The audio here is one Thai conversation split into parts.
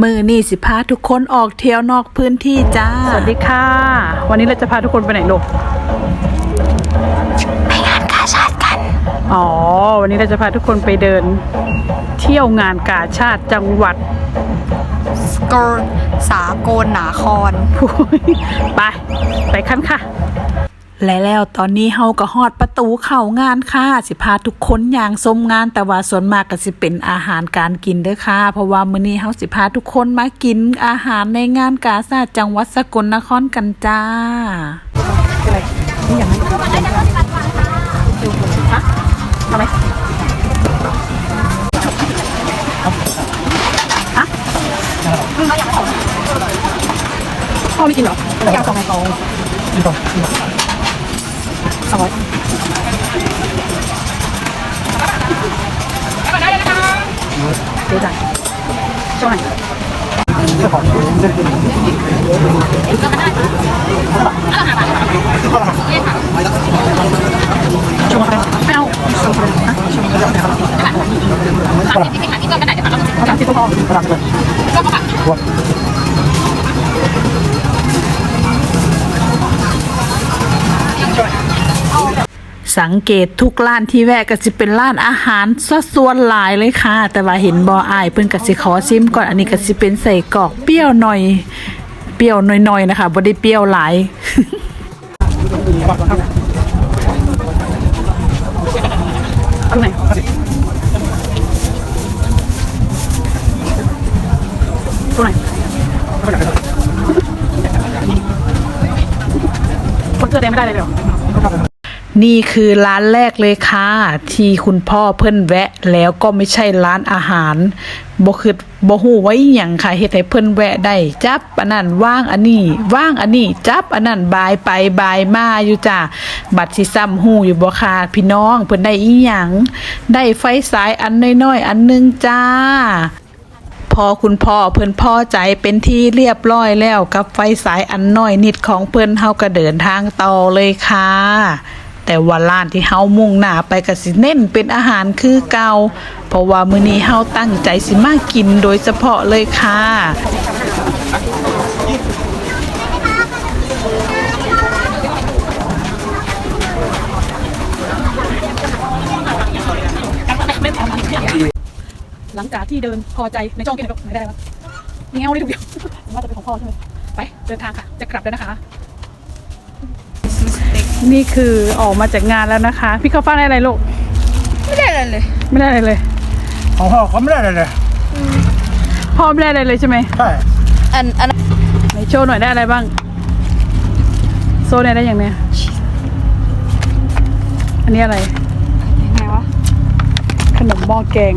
มือนี่สิพาทุกคนออกเที่ยวนอกพื้นที่จ้า สวัสดีค่ะ วันนี้เราจะพาทุกคนไปไหนลูก ไปงานกาชาติกัน อ๋อ วันนี้เราจะพาทุกคนไปเดิน เที่ยวงานกาชาติจังหวัดสกลสากลหนาครไป ไปขั้นค่ะ และแล้วตอนนี้เฮาก็ฮอดประตูเข้างานค่ะ สิพาทุกคนอย่างสมงาน แต่ว่าส่วนมากก็สิเป็นอาหารการกินเด้อค่ะ เพราะว่ามื้อนี้เฮาสิพาทุกคนมากินอาหารในงานกาชาจังหวัดสกลนครกันจ้าทำไมพ่อไม่กินเหรออยากสองไงสองสองร้อยเดี๋ยวจ่ายช่วงไหนช่อะไรไม่เอา ช่วงอะไรนะช่วงอะไรเขาถ สังเกตทุกร้านที่แวะก็สิเป็นร้านอาหารซะส่วนหลายเลยค่ะ แต่ว่าเห็นบออายเพิ่นก็สิขอซิมก่อนอันนี้ก็สิเป็นใส่กรอกเปรี้ยวหน่อย เปรี้ยวหน่อยๆนะคะบ่ได้เปรี้ยวหลายตรงไหนตรงไหนคนเสื้อแดงไม่ได้เลยเหรอ นี่คือร้านแรกเลยค่ะ ที่คุณพ่อเพิ่นแวะแล้วก็ไม่ใช่ร้านอาหารบ่คือบ่ฮู้ไว้หยังค่ะเฮ็ดให้เพิ่นแวะได้จับอันนั้นว่างอันนี้ว่างอันนี้จับอันนั้นบายไปบายมาอยู่จ้ะบัดสิซ้ำฮู้อยู่บ่ค่ะพี่น้องเพิ่นได้อีหยังได้ไฟสายอันน้อยๆอันหนึงจ้าพอคุณพ่อเพิ่นพอใจเป็นที่เรียบร้อยแล้วกับไฟสายอันน้อยนิดของเพิ่นเฮาก็เดินทางต่อเลยค่ะ แต่ว่าร้านที่เฮามุ่งหน้าไปก็สิเน้นเป็นอาหารคือเก่าเพราะว่ามื้อนี้เฮาตั้งใจสิมากินโดยเฉพาะเลยค่ะหลังจากที่เดินพอใจในช่องกินไม่ได้แล้วเงี้ยวได้ทุกอย่างว่าจะเป็นของพ่อใช่ไหมไปเดินทางค่ะ จะกลับแล้วนะคะ นี่คือออกมาจากงานแล้วนะคะ พี่ข้าวฟ่างได้อะไรลูก ไม่ได้อะไรเลยไม่ได้อะไรเลย ของพ่อเขาไม่ได้เลยเลยพ่อไม่ได้อะไรเลยใช่ไหมใช่อันอันไหนโชว์หน่อยได้อะไรบ้าง โซนไหนได้อย่างเนี้ยอันนี้อะไรไงวะขนมหม้อแกง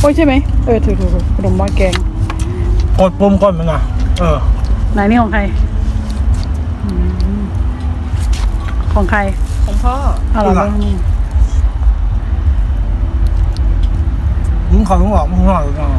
โอ้ยใช่ไหมเออถูกถูกถูกขนมหม้อแกง กดปุ่มก่อนมันนะเออ ไหนนี่ของใคร ของใครของพ่อเอาเหรอมึงขอมึงบอกมึงขอมึงบอก